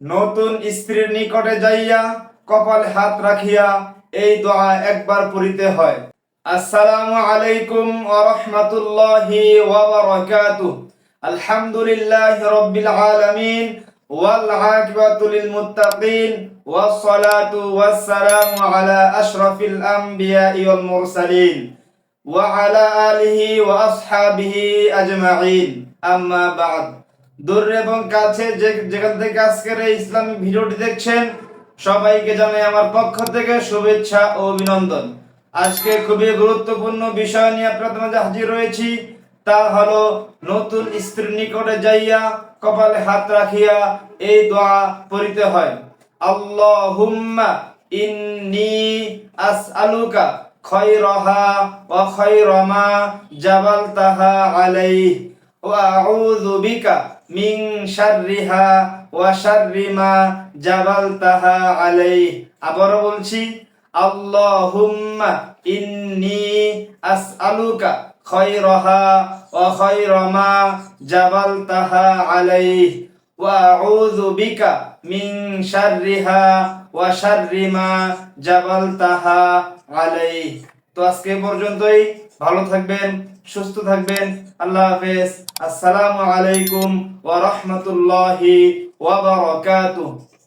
নতুন স্ত্রীর নিকটে যাইয়া কপালে হাত রাখিয়া এই দোয়া একবার পড়িতে হয়। আসসালামু আলাইকুম ওয়া রাহমাতুল্লাহি ওয়া বারাকাতুহু। আলহামদুলিল্লাহি রাব্বিল আলামিন। ওয়াল আকিবাতু লিল মুত্তাকিন। ওয়াস সালাতু ওয়াস সালামু আলা আশরাফিল আমবিয়াই ওয়াল মুরসালিন। ওয়া আলা আলিহি ওয়া আসহাবিহি আজমাইন। আম্মা বা'দ। দূরে এবং কাছে যে যেখান থেকে আজকের এই ইসলামী ভিডিওটি দেখছেন, সবাইকে জানাই আমার পক্ষ থেকে শুভেচ্ছা ও অভিনন্দন। আজকে খুবই গুরুত্বপূর্ণ বিষয় নিয়ে আপনাদের মাঝে হাজির রয়েছি। তা হলো, নতুন স্ত্রীর নিকটে যাইয়া কপালে হাত রাখিয়া এই দোয়া পড়িতে হয়। আল্লাহুম্মা ইন্নি আসআলুকা খায়রাহা ওয়া খায়রামা জাবালতাহা আলাইহি ওয়া আউযু বিকা মিং শাররিহা ওয়া জাবাল জাবালতাহা আলাই আবারও বলছি, আল্লাহুম্মা ইন্নি আসআলুকা খায়রাহা ওয়া জাবাল জাবালতাহা আলাই ওয়া আউযু বিকা মিং শাররিহা ওয়া জাবাল জাবালতাহা আলাই তো আজকে পর্যন্তই ভালো থাকবেন সুস্থ থাকবেন। আল্লাহ হাফেজ। আসসালামু আলাইকুম ওয়া রাহমাতুল্লাহি ওয়া বারাকাতুহু।